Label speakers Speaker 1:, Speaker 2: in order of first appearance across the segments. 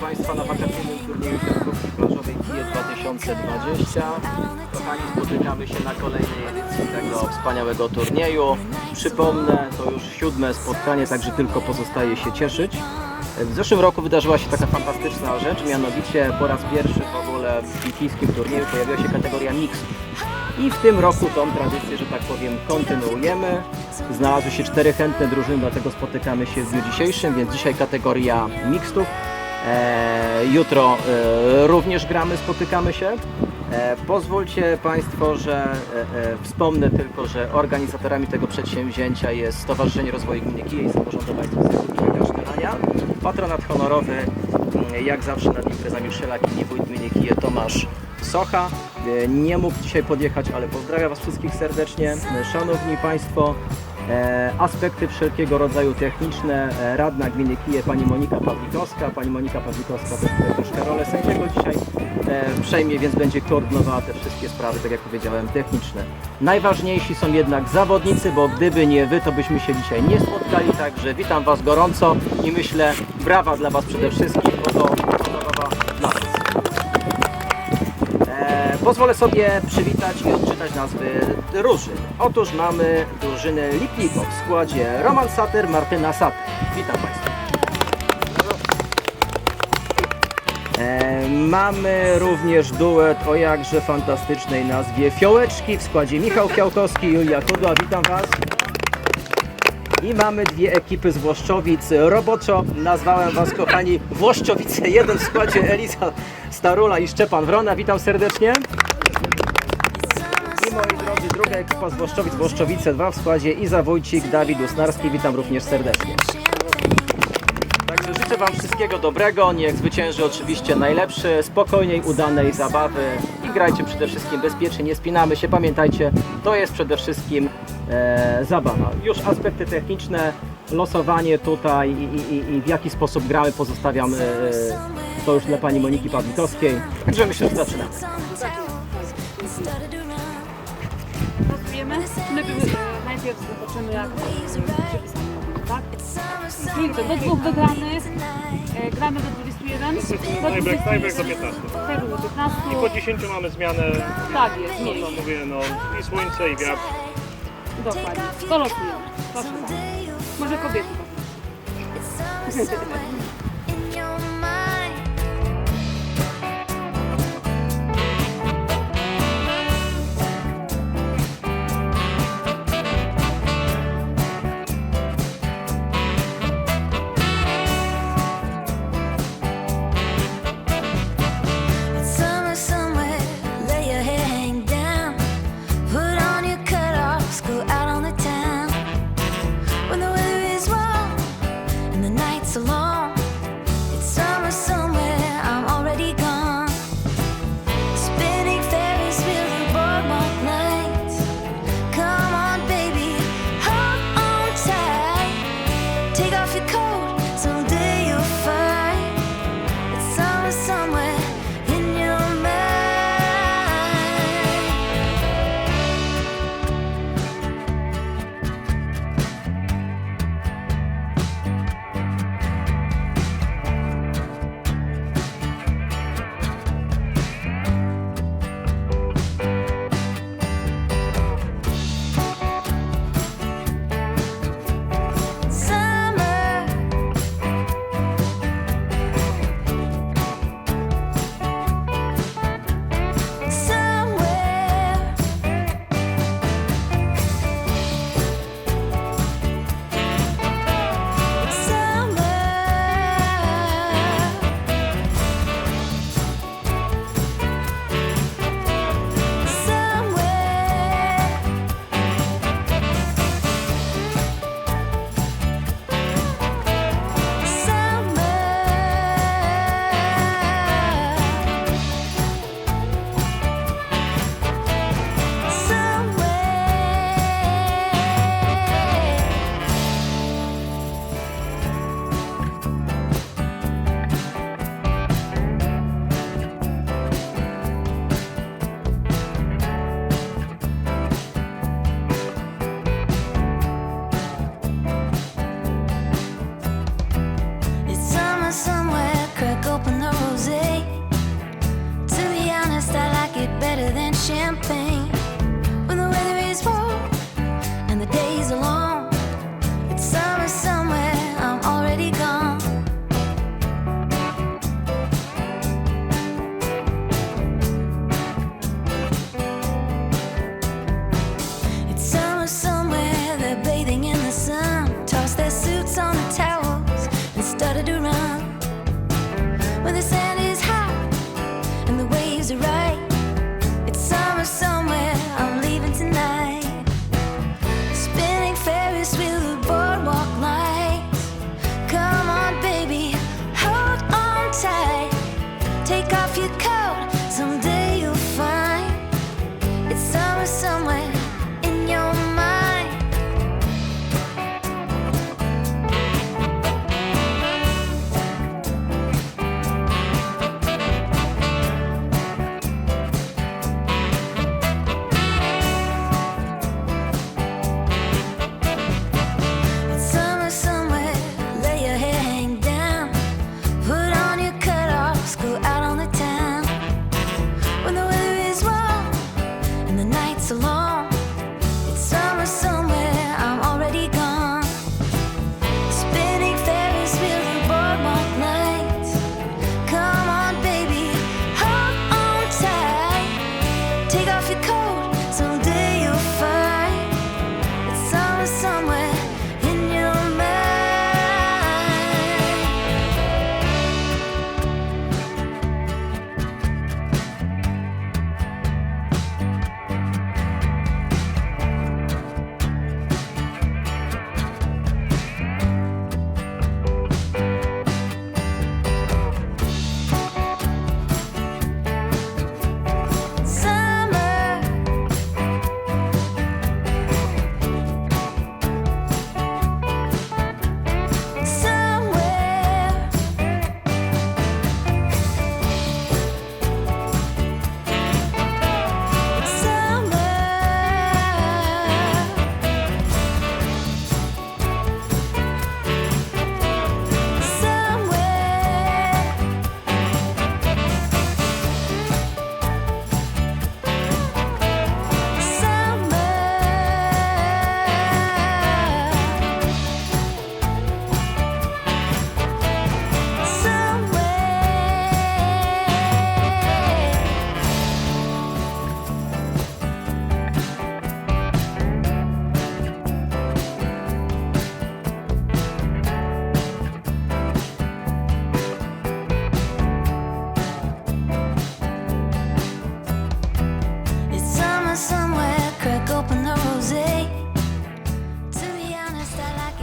Speaker 1: Państwa na wakacyjnym turnieju siatkówki plażowej KIE 2020. Kochani, spotykamy się na kolejnej edycji tego wspaniałego turnieju. Przypomnę, to już siódme spotkanie, także tylko pozostaje się cieszyć. W zeszłym roku wydarzyła się taka fantastyczna rzecz, mianowicie po raz pierwszy w ogóle w bikijskim turnieju pojawiła się kategoria mix. I w tym roku tą tradycję, że tak powiem, kontynuujemy. Znalazły się cztery chętne drużyny, dlatego spotykamy się w dniu dzisiejszym, więc dzisiaj kategoria mixtów. E, jutro e, również gramy, spotykamy się. E, pozwólcie Państwo, że e, e, wspomnę tylko, że organizatorami tego przedsięwzięcia jest Stowarzyszenie Rozwoju Gminy Kije i Samorządu Gminy. Patronat honorowy, jak zawsze nad imprezami Szelaki i wójt gminy Kije Tomasz Socha. Nie mógł dzisiaj podjechać, ale pozdrawiam Was wszystkich serdecznie. Szanowni Państwo, e, aspekty wszelkiego rodzaju techniczne, e, radna gminy Kije, pani Monika Pawlikowska. Pani Monika Pawlikowska też tutaj troszkę rolę sędziego dzisiaj e, przejmie, więc będzie koordynowała te wszystkie sprawy, tak jak powiedziałem, techniczne. Najważniejsi są jednak zawodnicy, bo gdyby nie Wy, to byśmy się dzisiaj nie spotkali, także witam Was gorąco i myślę, brawa dla Was przede wszystkim, pozwolę sobie przywitać i odczytać nazwy drużyn. Otóż mamy drużynę Lipniko w składzie Roman Sater, Martyna Sater. Witam Państwa. E, mamy również duet o jakże fantastycznej nazwie Fiołeczki w składzie Michał Fiałkowski Julia Kudła. Witam Was. I mamy dwie ekipy z Włoszczowic. Roboczo nazwałem Was, kochani, Włoszczowice 1 w składzie Eliza Starula i Szczepan Wrona. Witam serdecznie. Ekipa z Włoszczowic, Włoszczowice 2 w składzie Iza Wójcik, Dawid Usnarski. Witam również serdecznie. Także życzę Wam wszystkiego dobrego. Niech zwycięży oczywiście najlepszy, spokojnej, udanej zabawy i grajcie przede wszystkim bezpiecznie, nie spinamy się. Pamiętajcie, to jest przede wszystkim e, zabawa. Już aspekty techniczne, losowanie tutaj i, i, i- w jaki sposób gramy pozostawiam e, to już dla Pani Moniki Pawlikowskiej. Także myślę, że zaczynamy.
Speaker 2: Najpierw, e, najpierw zobaczymy jak tak? Trójkę do dwóch wygranych. E, gramy do 21. Do
Speaker 3: Tiebreak,
Speaker 2: 20,
Speaker 3: tiebreak do 15.
Speaker 2: Tiebreak do 15.
Speaker 3: I po 10 mamy zmianę,
Speaker 2: Tak jest,
Speaker 3: no
Speaker 2: mniej.
Speaker 3: to mówię, no i słońce i wiatr.
Speaker 2: Dokładnie. Losujemy. Proszę bardzo. Może kobiety.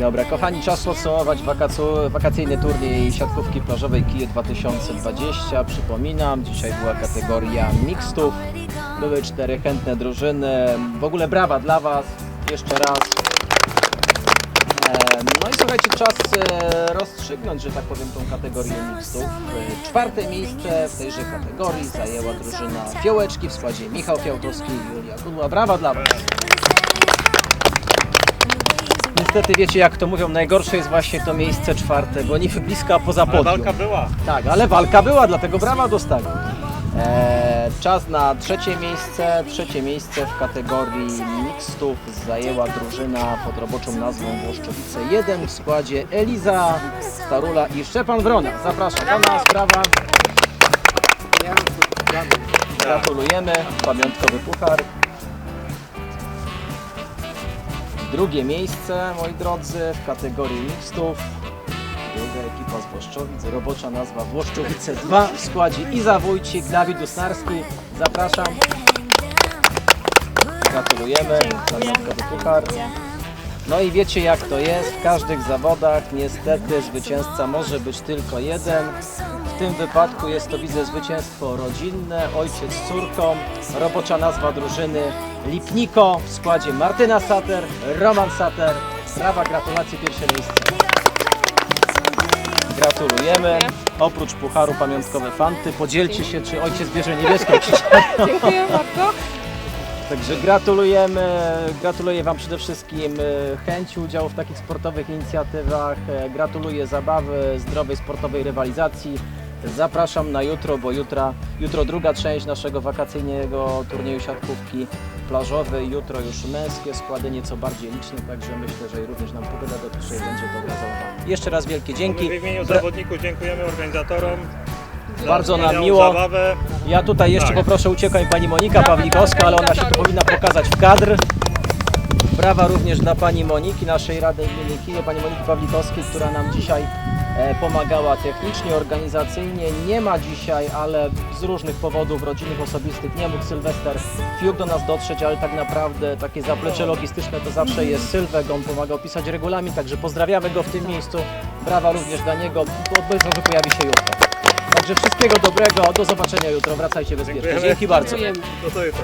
Speaker 1: Dobra, kochani, czas podsumować wakacu- wakacyjny turniej siatkówki plażowej Kije 2020. Przypominam, dzisiaj była kategoria mixtów. Były cztery chętne drużyny. W ogóle brawa dla Was. Jeszcze raz. No i słuchajcie, czas e, rozstrzygnąć, że tak powiem, tą kategorię mixtów. Czwarte miejsce w tejże kategorii zajęła drużyna Fiołeczki w składzie Michał Fiałkowski i Julia Kudła. Brawa dla Was. Niestety wiecie jak to mówią, najgorsze jest właśnie to miejsce czwarte, bo niby blisko, a poza
Speaker 3: Ale
Speaker 1: podium.
Speaker 3: walka była.
Speaker 1: Tak, ale walka była, dlatego brawa dostali. Eee, czas na trzecie miejsce. Trzecie miejsce w kategorii mixtów zajęła drużyna pod roboczą nazwą Włoszczowice 1 w składzie Eliza, Starula i Szczepan Wrona. Zapraszam do nas, brawa. Gratulujemy, pamiątkowy puchar. Drugie miejsce, moi drodzy, w kategorii mixtów. Druga ekipa z Włoszczowic, robocza nazwa Włoszczowice 2 w składzie Iza Wójcik, Dawid Usnarski. Zapraszam. Gratulujemy, pamiątkowy puchar. No i wiecie jak to jest, w każdych zawodach niestety zwycięzca może być tylko jeden. W tym wypadku jest to widzę zwycięstwo rodzinne, ojciec z córką, robocza nazwa drużyny Lipniko w składzie Martyna Sater, Roman Sater. Brawa, gratulacje, pierwsze miejsce. Gratulujemy. Oprócz pucharu pamiątkowe fanty, podzielcie się, czy ojciec bierze niebieską.
Speaker 2: Dziękuję bardzo.
Speaker 1: Także gratulujemy, gratuluję Wam przede wszystkim e, chęci udziału w takich sportowych inicjatywach, e, gratuluję zabawy, zdrowej sportowej rywalizacji. Zapraszam na jutro, bo jutra, jutro druga część naszego wakacyjnego turnieju siatkówki plażowej. Jutro już męskie składy nieco bardziej liczne, także myślę, że również nam pogoda dotyczy i będzie dobra zabawa. Jeszcze raz wielkie dzięki.
Speaker 3: W imieniu zawodników dziękujemy organizatorom. za
Speaker 1: Bardzo nam miło.
Speaker 3: Zabawę.
Speaker 1: Ja tutaj jeszcze
Speaker 3: Tak.
Speaker 1: poproszę, ucieka mi pani Monika Pawlikowska, ale ona się tu powinna pokazać w kadr. Brawa również dla pani Moniki, naszej Rady Gminy Kije, pani Moniki Pawlikowskiej, która nam dzisiaj pomagała technicznie, organizacyjnie. Nie ma dzisiaj, ale z różnych powodów rodzinnych, osobistych nie mógł Sylwester Fiuk do nas dotrzeć, ale tak naprawdę takie zaplecze logistyczne to zawsze jest Sylwek, on pomagał pisać regulamin, także pozdrawiamy go w tym miejscu. Brawa również dla niego, obecnie że pojawi się jutro. Także wszystkiego dobrego, do zobaczenia jutro, wracajcie bezpiecznie.
Speaker 3: Dziękujemy.
Speaker 1: Dzięki bardzo.
Speaker 3: To jutro.